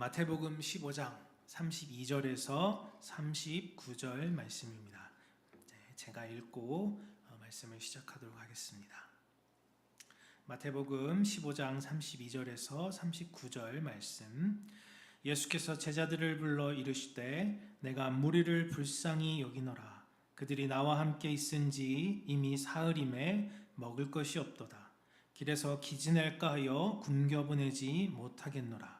마태복음 15장 32절에서 39절 말씀입니다. 네, 제가 읽고 어, 말씀을 시작하도록 하겠습니다. 마태복음 15장 32절에서 39절 말씀. 예수께서 제자들을 불러 이르시되 내가 무리를 불쌍히 여기노라 그들이 나와 함께 있은지 이미 사흘임에 먹을 것이 없도다 길에서 기지낼까 하여 굶겨 보내지 못하겠노라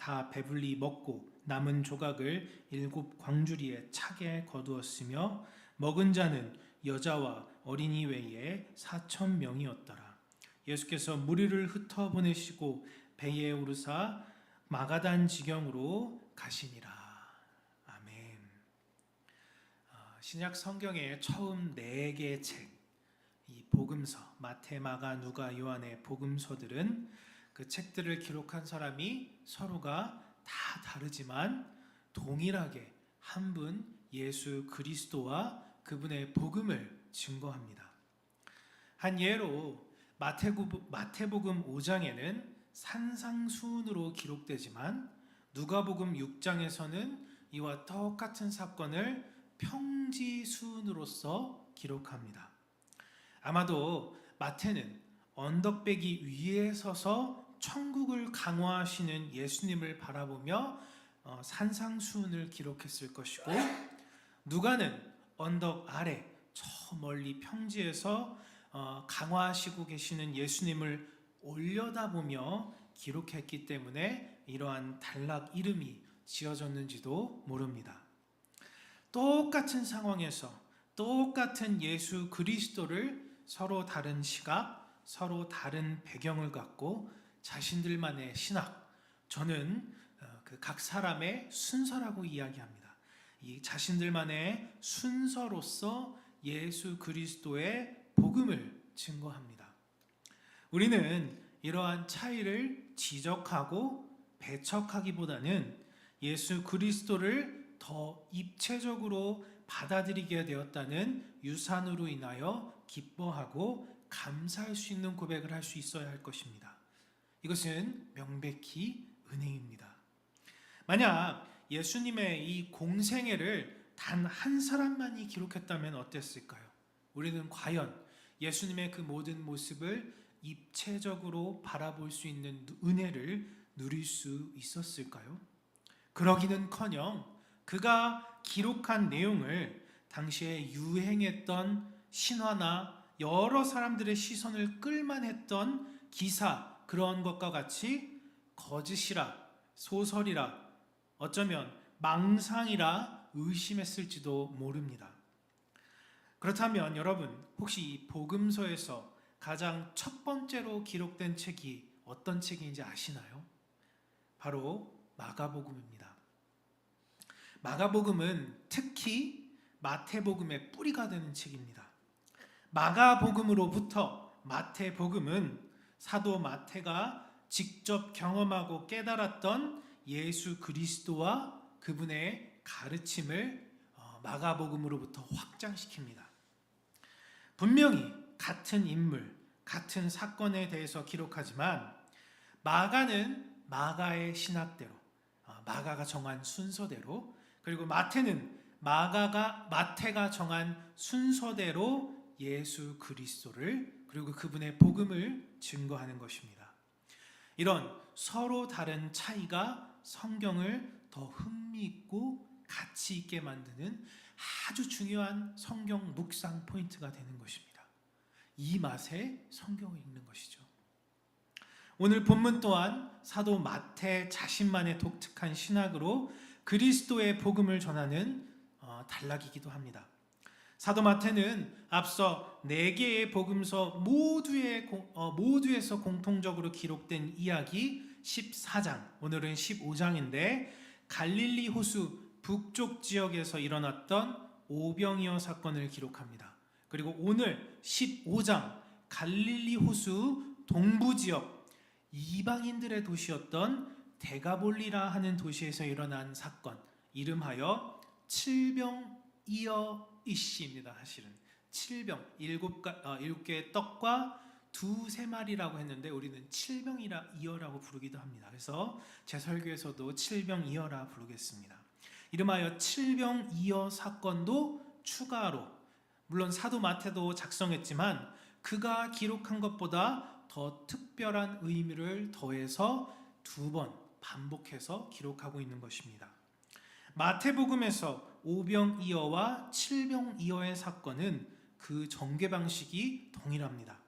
다 배불리 먹고 남은 조각을 일곱 광주리에 차게 거두었으며 먹은 자는 여자와 어린이 외에 사천 명이었더라. 예수께서 무리를 흩어 보내시고 배에 오르사 마가단 지경으로 가시니라. 아멘. 아, 신약 성경의 처음 네 개의 책, 이 복음서, 마태, 마가, 누가, 요한의 복음서들은 그 책들을 기록한 사람이 서로가 다 다르지만 동일하게 한 분 예수 그리스도와 그분의 복음을 증거합니다. 한 예로 마태복음 5장에는 산상수훈으로 기록되지만 누가복음 6장에서는 이와 똑같은 사건을 평지수훈으로서 기록합니다. 아마도 마태는 언덕배기 위에 서서 천국을 강화하시는 예수님을 바라보며 어, 산상수훈을 기록했을 것이고 누가는 언덕 아래 저 멀리 평지에서 어, 강화하시고 계시는 예수님을 올려다보며 기록했기 때문에 이러한 단락 이름이 지어졌는지도 모릅니다. 똑같은 상황에서 똑같은 예수 그리스도를 서로 다른 시각, 서로 다른 배경을 갖고 자신들만의 신학, 저는 어, 그각 사람의 순서라고 이야기합니다. 이 자신들만의 순서로서 예수 그리스도의 복음을 증거합니다. 우리는 이러한 차이를 지적하고 배척하기보다는 예수 그리스도를 더 입체적으로 받아들이게 되었다는 유산으로 인하여 기뻐하고 감사할 수 있는 고백을 할 수 있어야 할 것입니다. 이것은 명백히 은혜입니다. 만약 예수님의 이 공생애를 단 한 사람만이 기록했다면 어땠을까요? 우리는 과연 예수님의 그 모든 모습을 입체적으로 바라볼 수 있는 은혜를 누릴 수 있었을까요? 그러기는 커녕 그가 기록한 내용을 당시에 유행했던 신화나 여러 사람들의 시선을 끌만 했던 기사 그런 것과 같이 거짓이라 소설이라 어쩌면 망상이라 의심했을지도 모릅니다. 그렇다면 여러분 혹시 이 복음서에서 가장 첫 번째로 기록된 책이 어떤 책인지 아시나요? 바로 마가복음입니다. 마가복음은 특히 마태복음의 뿌리가 되는 책입니다. 마가복음으로부터 마태복음은 사도 마태가 직접 경험하고 깨달았던 예수 그리스도와 그분의 가르침을 어, 마가복음으로부터 확장시킵니다. 분명히 같은 인물, 같은 사건에 대해서 기록하지만 마가는 마가의 신학대로, 어, 마가가 정한 순서대로, 그리고 마태는 마가가 마태가 정한 순서대로 예수 그리스도를 그리고 그분의 복음을 증거하는 것입니다. 이런 서로 다른 차이가 성경을 더 흥미있고 가치 있게 만드는 아주 중요한 성경 묵상 포인트가 되는 것입니다. 이 맛에 성경을 읽는 것이죠. 오늘 본문 또한 사도 마태 자신만의 독특한 신학으로 그리스도의 복음을 전하는 어, 단락이기도 합니다. 사도 마태는 앞서 네 개의 복음서 모두의 어, 모두에서 공통적으로 기록된 이야기 14장, 오늘은 15장인데 갈릴리 호수 북쪽 지역에서 일어났던 오병이어 사건을 기록합니다. 그리고 오늘 15장 갈릴리 호수 동부 지역 이방인들의 도시였던 데가볼리라 하는 도시에서 일어난 사건 이름하여 칠병이어 이씨입니다. 사실은 칠병 일곱 가 어, 일곱 개의 떡과 두세 마리라고 했는데 우리는 칠병이라 이어라고 부르기도 합니다. 그래서 제 설교에서도 칠병이어라 부르겠습니다. 이름하여 칠병이어 사건도 추가로 물론 사도 마태도 작성했지만 그가 기록한 것보다 더 특별한 의미를 더해서 두 번 반복해서 기록하고 있는 것입니다. 마태복음에서 오병이어와 칠병이어의 사건은 그 전개 방식이 동일합니다.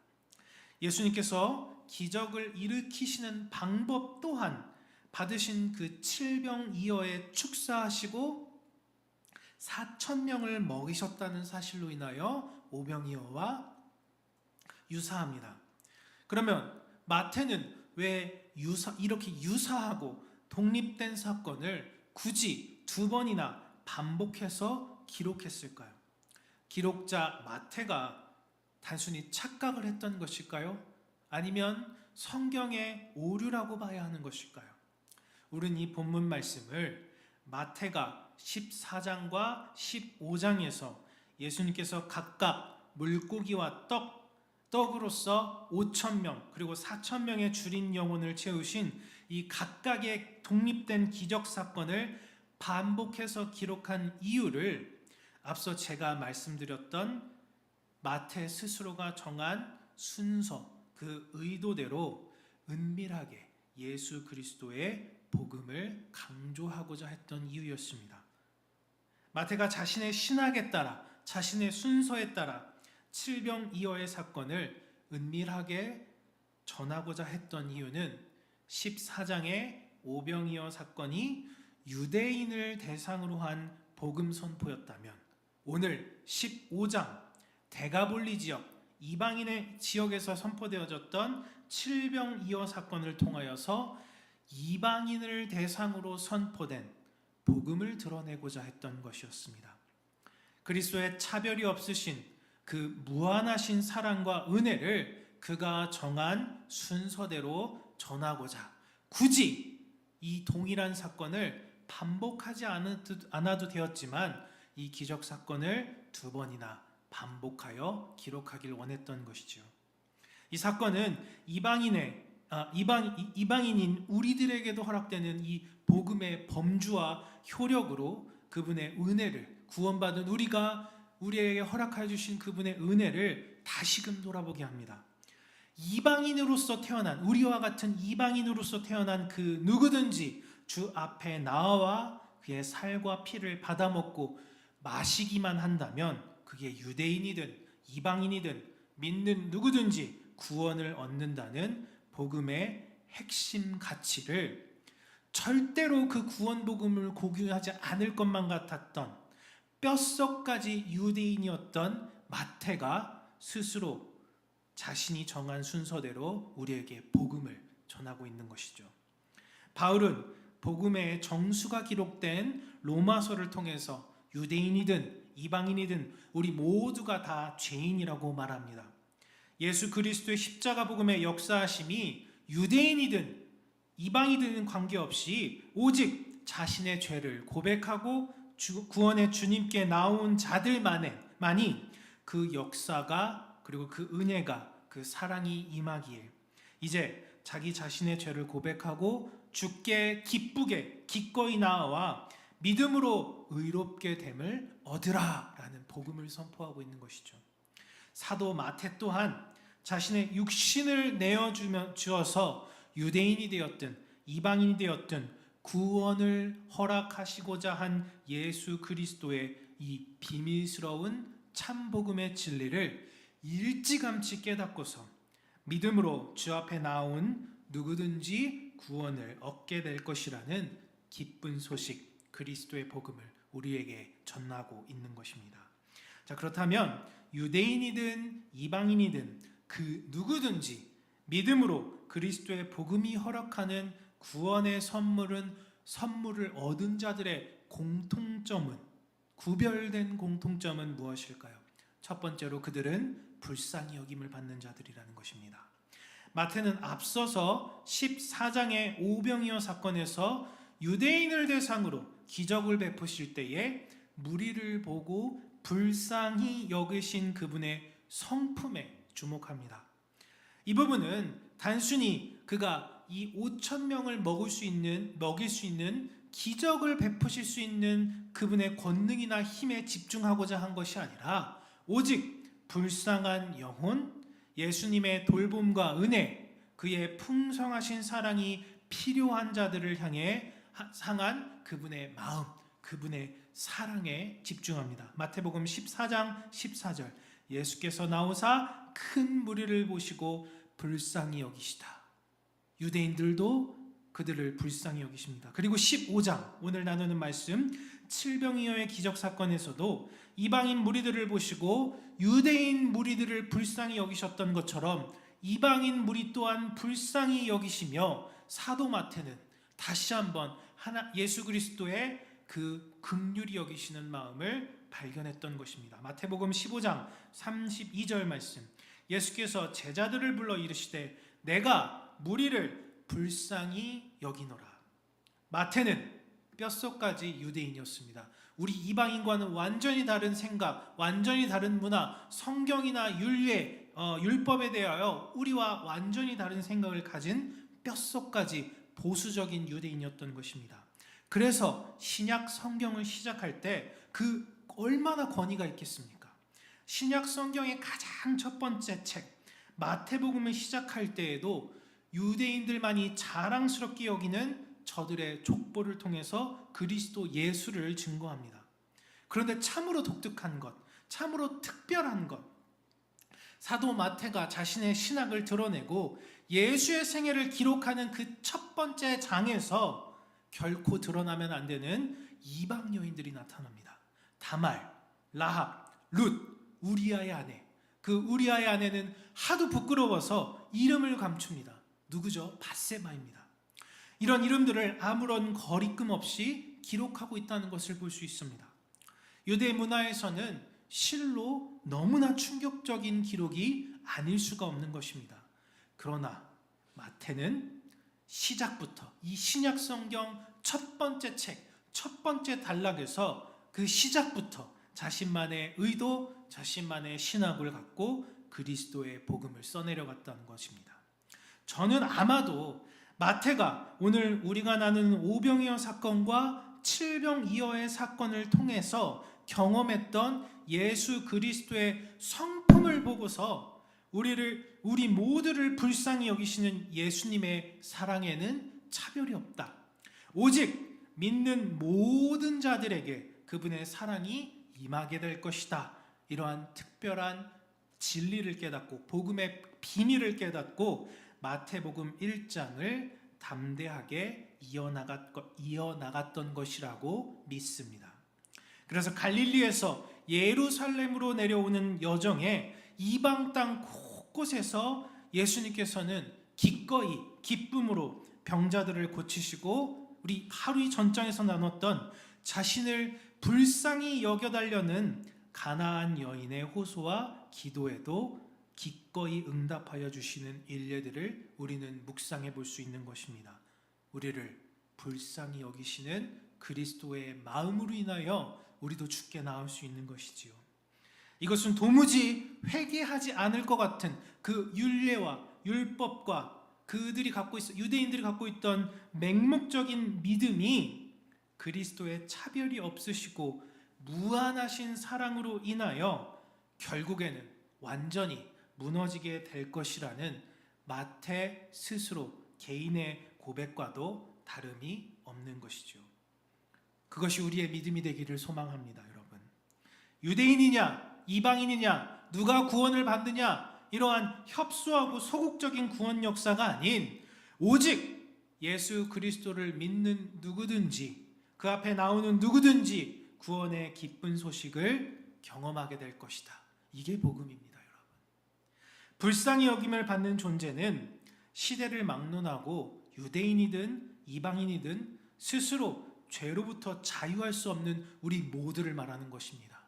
예수님께서 기적을 일으키시는 방법 또한 받으신 그 칠병이어에 축사하시고 4천 명을 먹이셨다는 사실로 인하여 오병이어와 유사합니다. 그러면 마태는 왜 유사 이렇게 유사하고 독립된 사건을 굳이 두 번이나 반복해서 기록했을까요? 기록자 마태가 단순히 착각을 했던 것일까요? 아니면 성경의 오류라고 봐야 하는 것일까요? 우리는 이 본문 말씀을 마태가 14장과 15장에서 예수님께서 각각 물고기와 떡, 떡으로서 5천 명 그리고 4천 명의 줄인 영혼을 채우신 이 각각의 독립된 기적 사건을 반복해서 기록한 이유를 앞서 제가 말씀드렸던 마태 스스로가 정한 순서 그 의도대로 은밀하게 예수 그리스도의 복음을 강조하고자 했던 이유였습니다. 마태가 자신의 신학에 따라 자신의 순서에 따라 칠병이어의 사건을 은밀하게 전하고자 했던 이유는 14장의 오병이어 사건이 유대인을 대상으로 한 복음 선포였다면 오늘 15장 대가볼리 지역 이방인의 지역에서 선포되어졌던 칠병이어 사건을 통하여서 이방인을 대상으로 선포된 복음을 드러내고자 했던 것이었습니다. 그리스도의 차별이 없으신 그 무한하신 사랑과 은혜를 그가 정한 순서대로 전하고자 굳이 이 동일한 사건을 반복하지 않아도 되었지만 이 기적 사건을 두 번이나 반복하여 기록하길 원했던 것이죠. 이 사건은 이방인의 아, 이방 이방인인 우리들에게도 허락되는 이 복음의 범주와 효력으로 그분의 은혜를 구원받은 우리가 우리에게 허락해 주신 그분의 은혜를 다시금 돌아보게 합니다. 이방인으로서 태어난 우리와 같은 이방인으로서 태어난 그 누구든지 주 앞에 나와 그의 살과 피를 받아먹고 마시기만 한다면 그게 유대인이든 이방인이든 믿는 누구든지 구원을 얻는다는 복음의 핵심 가치를 절대로 그 구원 복음을 고귀하지 않을 것만 같았던 뼛속까지 유대인이었던 마태가 스스로 자신이 정한 순서대로 우리에게 복음을 전하고 있는 것이죠. 바울은 복음의 정수가 기록된 로마서를 통해서 유대인이든 이방인이든 우리 모두가 다 죄인이라고 말합니다. 예수 그리스도의 십자가 복음의 역사하심이 유대인이든 이방이든 관계없이 오직 자신의 죄를 고백하고 구원의 주님께 나온 자들만이 그 역사가 그리고 그 은혜가 그 사랑이 임하기에 이제 자기 자신의 죄를 고백하고 죽게 기쁘게 기꺼이 나와 믿음으로 의롭게 됨을 얻으라라는 복음을 선포하고 있는 것이죠. 사도 마태 또한 자신의 육신을 내어 주어서 유대인이 되었든 이방인이 되었든 구원을 허락하시고자 한 예수 그리스도의 이 비밀스러운 참복음의 진리를 일찌감치 깨닫고서 믿음으로 주 앞에 나온 누구든지 구원을 얻게 될 것이라는 기쁜 소식 그리스도의 복음을 우리에게 전하고 있는 것입니다. 자, 그렇다면 유대인이든 이방인이든 그 누구든지 믿음으로 그리스도의 복음이 허락하는 구원의 선물은 선물을 얻은 자들의 공통점은 구별된 공통점은 무엇일까요? 첫 번째로 그들은 불쌍히 여김을 받는 자들이라는 것입니다. 마태는 앞서서 14장의 오병이어 사건에서 유대인을 대상으로 기적을 베푸실 때에 무리를 보고 불쌍히 여기신 그분의 성품에 주목합니다. 이 부분은 단순히 그가 이 5천 명을 먹을 수 있는 먹일 수 있는 기적을 베푸실 수 있는 그분의 권능이나 힘에 집중하고자 한 것이 아니라 오직 불쌍한 영혼, 예수님의 돌봄과 은혜, 그의 풍성하신 사랑이 필요한 자들을 향해 상한 그분의 마음, 그분의 사랑에 집중합니다. 마태복음 14장 14절 예수께서 나오사 큰 무리를 보시고 불쌍히 여기시다. 유대인들도 그들을 불쌍히 여기십니다. 그리고 15장 오늘 나누는 말씀 칠병이어의 기적 사건에서도 이방인 무리들을 보시고 유대인 무리들을 불쌍히 여기셨던 것처럼 이방인 무리 또한 불쌍히 여기시며 사도 마태는 다시 한번 하나 예수 그리스도의 그 긍휼히 여기시는 마음을 발견했던 것입니다. 마태복음 15장 32절 말씀. 예수께서 제자들을 불러 이르시되 내가 무리를 불쌍히 여기노라. 마태는 뼛속까지 유대인이었습니다. 우리 이방인과는 완전히 다른 생각, 완전히 다른 문화, 성경이나 율례, 어, 율법에 대하여 우리와 완전히 다른 생각을 가진 뼛속까지 보수적인 유대인이었던 것입니다. 그래서 신약 성경을 시작할 때 그 얼마나 권위가 있겠습니까? 신약 성경의 가장 첫 번째 책 마태복음을 시작할 때에도 유대인들만이 자랑스럽게 여기는 저들의 족보를 통해서 그리스도 예수를 증거합니다. 그런데 참으로 독특한 것, 참으로 특별한 것, 사도 마태가 자신의 신학을 드러내고 예수의 생애를 기록하는 그 첫 번째 장에서 결코 드러나면 안 되는 이방 여인들이 나타납니다. 다말, 라합, 룻, 우리아의 아내. 그 우리아의 아내는 하도 부끄러워서 이름을 감춥니다. 누구죠? 바세바입니다. 이런 이름들을 아무런 거리낌 없이 기록하고 있다는 것을 볼 수 있습니다. 유대 문화에서는 실로 너무나 충격적인 기록이 아닐 수가 없는 것입니다. 그러나 마태는 시작부터 이 신약 성경 첫 번째 책, 첫 번째 단락에서 그 시작부터 자신만의 의도, 자신만의 신학을 갖고 그리스도의 복음을 써내려갔다는 것입니다. 저는 아마도 마태가 오늘 우리가 나누는 오병이어 사건과 칠병이어의 사건을 통해서 경험했던 예수 그리스도의 성품을 보고서 우리를 우리 모두를 불쌍히 여기시는 예수님의 사랑에는 차별이 없다. 오직 믿는 모든 자들에게 그분의 사랑이 임하게 될 것이다. 이러한 특별한 진리를 깨닫고 복음의 비밀을 깨닫고 마태복음 1장을 담대하게 이어나갔, 이어나갔던 것이라고 믿습니다. 그래서 갈릴리에서 예루살렘으로 내려오는 여정에 이방 땅 곳곳에서 예수님께서는 기꺼이 기쁨으로 병자들을 고치시고 우리 하루 전장에서 나눴던 자신을 불쌍히 여겨달려는 가나안 여인의 호소와 기도에도 기꺼이 응답하여 주시는 일례들을 우리는 묵상해 볼 수 있는 것입니다. 우리를 불쌍히 여기시는 그리스도의 마음으로 인하여 우리도 죽게 나올 수 있는 것이지요. 이것은 도무지 회개하지 않을 것 같은 그 율례와 율법과 그들이 갖고 있어 유대인들이 갖고 있던 맹목적인 믿음이 그리스도의 차별이 없으시고 무한하신 사랑으로 인하여 결국에는 완전히 무너지게 될 것이라는 마태 스스로 개인의 고백과도 다름이 없는 것이죠. 그것이 우리의 믿음이 되기를 소망합니다, 여러분. 유대인이냐, 이방인이냐, 누가 구원을 받느냐, 이러한 협소하고 소극적인 구원 역사가 아닌 오직 예수 그리스도를 믿는 누구든지 그 앞에 나오는 누구든지 구원의 기쁜 소식을 경험하게 될 것이다. 이게 복음입니다. 불쌍히 여김을 받는 존재는 시대를 막론하고 유대인이든 이방인이든 스스로 죄로부터 자유할 수 없는 우리 모두를 말하는 것입니다.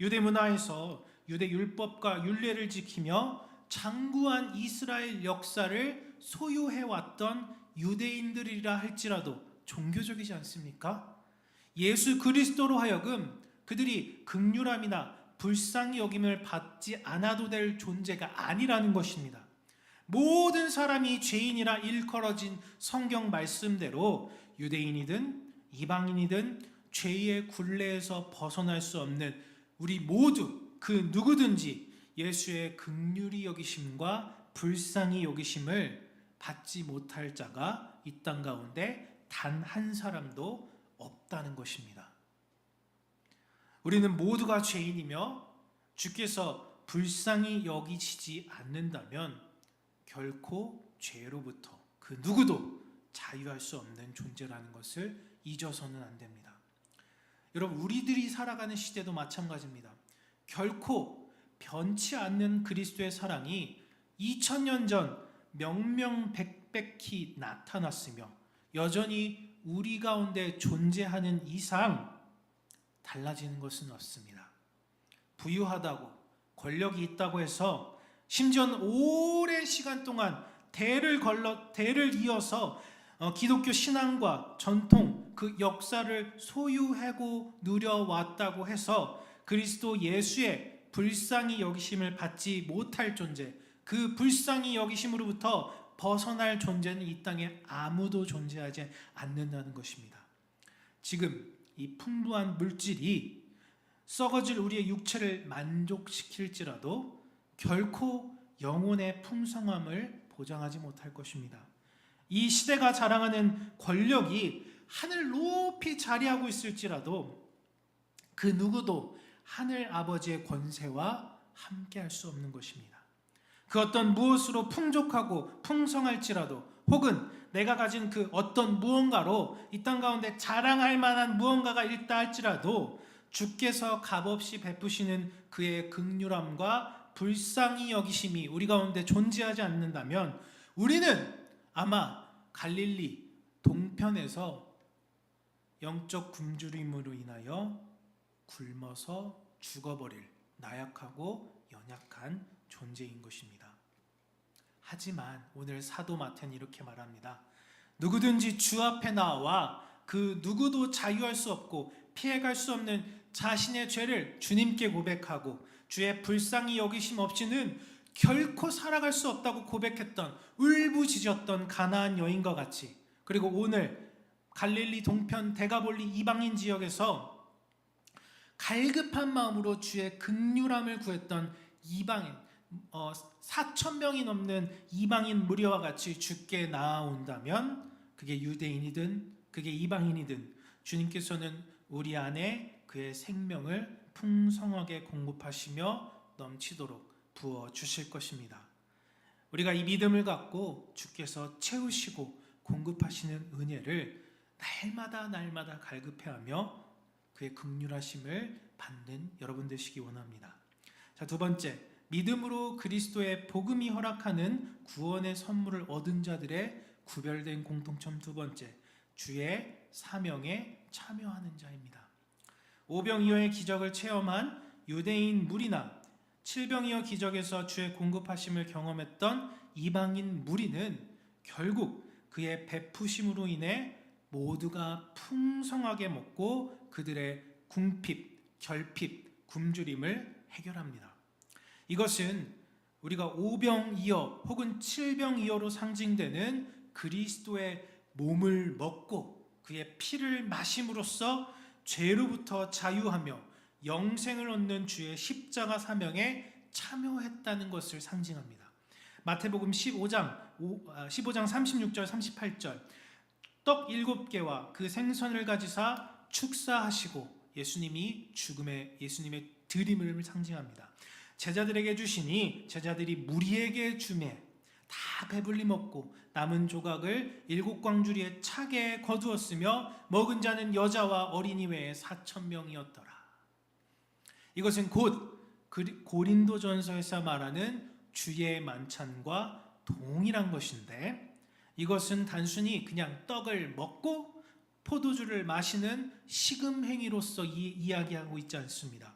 유대 문화에서 유대 율법과 율례를 지키며 장구한 이스라엘 역사를 소유해 왔던 유대인들이라 할지라도 종교적이지 않습니까? 예수 그리스도로 하여금 그들이 극률함이나 불쌍히 여김을 받지 않아도 될 존재가 아니라는 것입니다. 모든 사람이 죄인이라 일컬어진 성경 말씀대로 유대인이든 이방인이든 죄의 굴레에서 벗어날 수 없는 우리 모두 그 누구든지 예수의 극률이 여기심과 불쌍히 여기심을 받지 못할 자가 이 땅 가운데 단 한 사람도 없다는 것입니다. 우리는 모두가 죄인이며 주께서 불쌍히 여기시지 않는다면 결코 죄로부터 그 누구도 자유할 수 없는 존재라는 것을 잊어서는 안 됩니다. 여러분, 우리들이 살아가는 시대도 마찬가지입니다. 결코 변치 않는 그리스도의 사랑이 2000년 전 명명백백히 나타났으며 여전히 우리 가운데 존재하는 이상 달라지는 것은 없습니다. 부유하다고 권력이 있다고 해서 심지어는 오랜 시간 동안 대를 걸러 대를 이어서 어, 기독교 신앙과 전통 그 역사를 소유하고 누려왔다고 해서 그리스도 예수의 불쌍히 여기심을 받지 못할 존재, 그 불쌍히 여기심으로부터 벗어날 존재는 이 땅에 아무도 존재하지 않는다는 것입니다. 지금 이 풍부한 물질이 썩어질 우리의 육체를 만족시킬지라도 결코 영혼의 풍성함을 보장하지 못할 것입니다. 이 시대가 자랑하는 권력이 하늘 높이 자리하고 있을지라도 그 누구도 하늘 아버지의 권세와 함께 할 수 없는 것입니다. 그 어떤 무엇으로 풍족하고 풍성할지라도 혹은 내가 가진 그 어떤 무언가로 이 땅 가운데 자랑할 만한 무언가가 있다 할지라도 주께서 값없이 베푸시는 그의 극률함과 불쌍히 여기심이 우리 가운데 존재하지 않는다면 우리는 아마 갈릴리 동편에서 영적 굶주림으로 인하여 굶어서 죽어버릴 나약하고 연약한 존재인 것입니다. 하지만 오늘 사도 마태는 이렇게 말합니다. 누구든지 주 앞에 나와 그 누구도 자유할 수 없고 피해갈 수 없는 자신의 죄를 주님께 고백하고 주의 불쌍히 여기심 없이는 결코 살아갈 수 없다고 고백했던 울부짖었던 가나안 여인과 같이 그리고 오늘 갈릴리 동편 대가볼리 이방인 지역에서 갈급한 마음으로 주의 극률함을 구했던 이방인 어, 4천 명이 넘는 이방인 무리와 같이 주께 나아온다면 그게 유대인이든 그게 이방인이든 주님께서는 우리 안에 그의 생명을 풍성하게 공급하시며 넘치도록 부어 주실 것입니다. 우리가 이 믿음을 갖고 주께서 채우시고 공급하시는 은혜를 날마다 날마다 갈급해하며 그의 극률하심을 받는 여러분 되시기 원합니다. 자, 두 번째. 믿음으로 그리스도의 복음이 허락하는 구원의 선물을 얻은 자들의 구별된 공통점 두 번째. 주의 사명에 참여하는 자입니다. 오병이어의 기적을 체험한 유대인 무리나 칠병이어 기적에서 주의 공급하심을 경험했던 이방인 무리는 결국 그의 베푸심으로 인해 모두가 풍성하게 먹고 그들의 궁핍, 결핍, 굶주림을 해결합니다. 이것은 우리가 오병이어 혹은 칠병이어로 상징되는 그리스도의 몸을 먹고 그의 피를 마심으로써 죄로부터 자유하며 영생을 얻는 주의 십자가 사명에 참여했다는 것을 상징합니다. 마태복음 15장 15장 36절 38절 떡 일곱 개와 그 생선을 가지사 축사하시고 예수님이 죽음의 예수님의 드림을 상징합니다. 제자들에게 주시니 제자들이 무리에게 주매 다 배불리 먹고 남은 조각을 일곱 광주리에 차게 거두었으며 먹은 자는 여자와 어린이 외에 사천 명이었더라. 이것은 곧 고린도전서에서 말하는 주의 만찬과 동일한 것인데 이것은 단순히 그냥 떡을 먹고 포도주를 마시는 식음 행위로서 이, 이야기하고 있지 않습니다.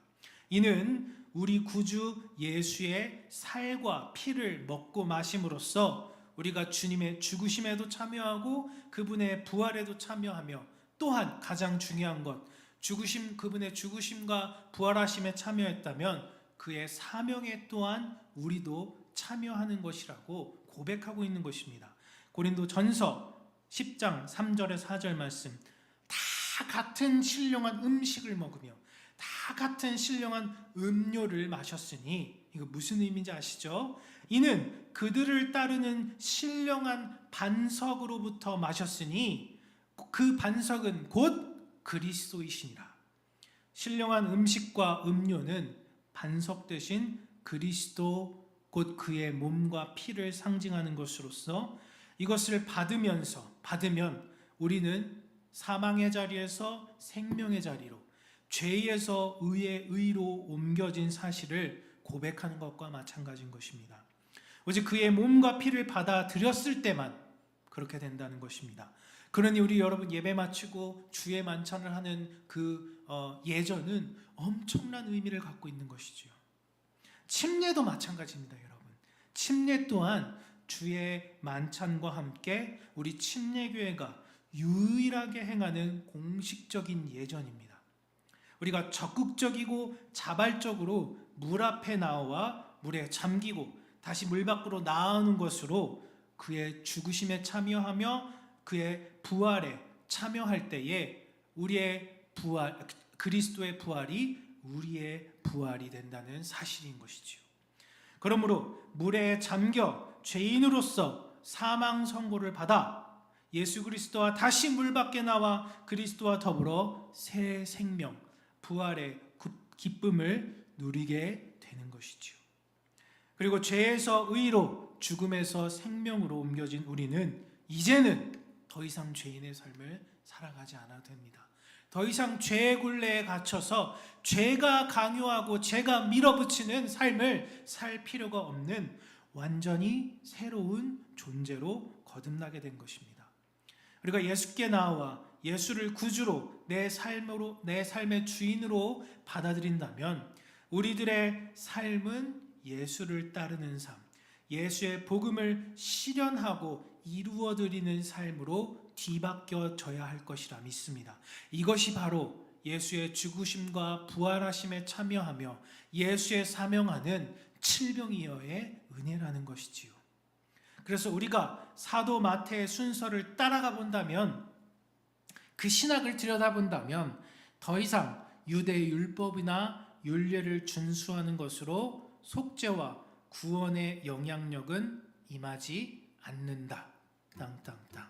이는 우리 구주 예수의 살과 피를 먹고 마심으로써 우리가 주님의 죽으심에도 참여하고 그분의 부활에도 참여하며 또한 가장 중요한 것 죽으심 그분의 죽으심과 부활하심에 참여했다면 그의 사명에 또한 우리도 참여하는 것이라고 고백하고 있는 것입니다. 고린도 전서 10장 3절에 4절 말씀 다 같은 신령한 음식을 먹으며 다 같은 신령한 음료를 마셨으니 이거 무슨 의미인지 아시죠? 이는 그들을 따르는 신령한 반석으로부터 마셨으니 그 반석은 곧 그리스도이시니라. 신령한 음식과 음료는 반석 대신 그리스도 곧 그의 몸과 피를 상징하는 것으로서 이것을 받으면서 받으면 우리는 사망의 자리에서 생명의 자리로 죄에서 의의 의로 옮겨진 사실을 고백하는 것과 마찬가지인 것입니다. 오직 그의 몸과 피를 받아들였을 때만 그렇게 된다는 것입니다. 그러니 우리 여러분 예배 마치고 주의 만찬을 하는 그 어, 예전은 엄청난 의미를 갖고 있는 것이지요. 침례도 마찬가지입니다, 여러분. 침례 또한 주의 만찬과 함께 우리 침례교회가 유일하게 행하는 공식적인 예전입니다. 우리가 적극적이고 자발적으로 물 앞에 나와 물에 잠기고 다시 물 밖으로 나오는 것으로 그의 죽으심에 참여하며 그의 부활에 참여할 때에 우리의 부활 그리스도의 부활이 우리의 부활이 된다는 사실인 것이지요. 그러므로 물에 잠겨 죄인으로서 사망 선고를 받아 예수 그리스도와 다시 물 밖에 나와 그리스도와 더불어 새 생명, 부활의 기쁨을 누리게 되는 것이지요. 그리고 죄에서 의로 죽음에서 생명으로 옮겨진 우리는 이제는 더 이상 죄인의 삶을 살아가지 않아도 됩니다. 더 이상 죄의 굴레에 갇혀서 죄가 강요하고 죄가 밀어붙이는 삶을 살 필요가 없는 완전히 새로운 존재로 거듭나게 된 것입니다. 우리가 예수께 나와 예수를 구주로 내 삶으로 내 삶의 주인으로 받아들인다면 우리들의 삶은 예수를 따르는 삶, 예수의 복음을 실현하고 이루어 드리는 삶으로 뒤바뀌어져야 할 것이라 믿습니다. 이것이 바로 예수의 죽으심과 부활하심에 참여하며 예수의 사명하는 칠병이어의 은혜라는 것이지요. 그래서 우리가 사도 마태의 순서를 따라가 본다면 그 신학을 들여다본다면 더 이상 유대 율법이나 율례를 준수하는 것으로 속죄와 구원의 영향력은 임하지 않는다. 땅땅땅.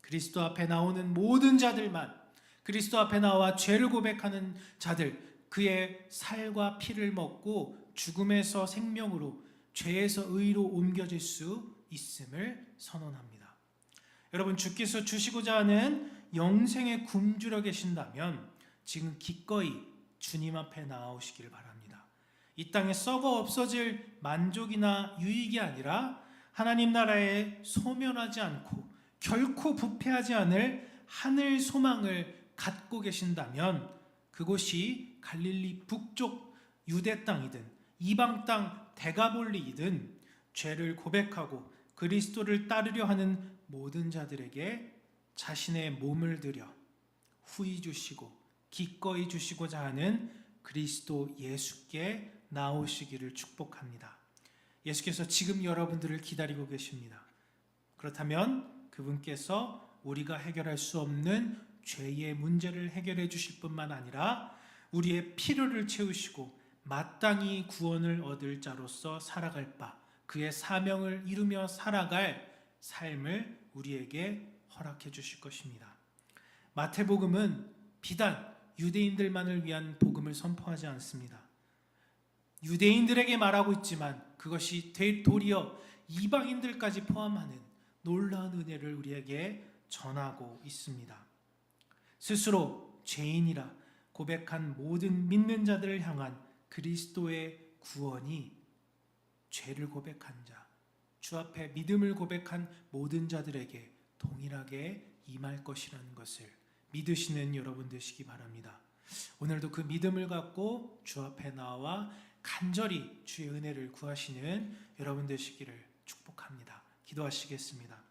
그리스도 앞에 나오는 모든 자들만 그리스도 앞에 나와 죄를 고백하는 자들 그의 살과 피를 먹고 죽음에서 생명으로 죄에서 의로 옮겨질 수 있음을 선언합니다. 여러분 주께서 주시고자 하는 영생에 굶주려 계신다면 지금 기꺼이 주님 앞에 나오시기를 바랍니다. 이 땅에 썩어 없어질 만족이나 유익이 아니라 하나님 나라에 소멸하지 않고 결코 부패하지 않을 하늘 소망을 갖고 계신다면 그곳이 갈릴리 북쪽 유대 땅이든 이방 땅 대가볼리이든 죄를 고백하고 그리스도를 따르려 하는 모든 자들에게 자신의 몸을 들여 후히 주시고 기꺼이 주시고자 하는 그리스도 예수께 나오시기를 축복합니다. 예수께서 지금 여러분들을 기다리고 계십니다. 그렇다면 그분께서 우리가 해결할 수 없는 죄의 문제를 해결해 주실 뿐만 아니라 우리의 필요를 채우시고 마땅히 구원을 얻을 자로서 살아갈 바 그의 사명을 이루며 살아갈 삶을 우리에게 허락해 주실 것입니다. 마태복음은 비단 유대인들만을 위한 복음을 선포하지 않습니다. 유대인들에게 말하고 있지만 그것이 도리어 이방인들까지 포함하는 놀라운 은혜를 우리에게 전하고 있습니다. 스스로 죄인이라 고백한 모든 믿는 자들을 향한 그리스도의 구원이 죄를 고백한 자, 주 앞에 믿음을 고백한 모든 자들에게 동일하게 임할 것이라는 것을 믿으시는 여러분 되시기 바랍니다. 오늘도 그 믿음을 갖고 주 앞에 나와 간절히 주의 은혜를 구하시는 여러분 되시기를 축복합니다. 기도하시겠습니다.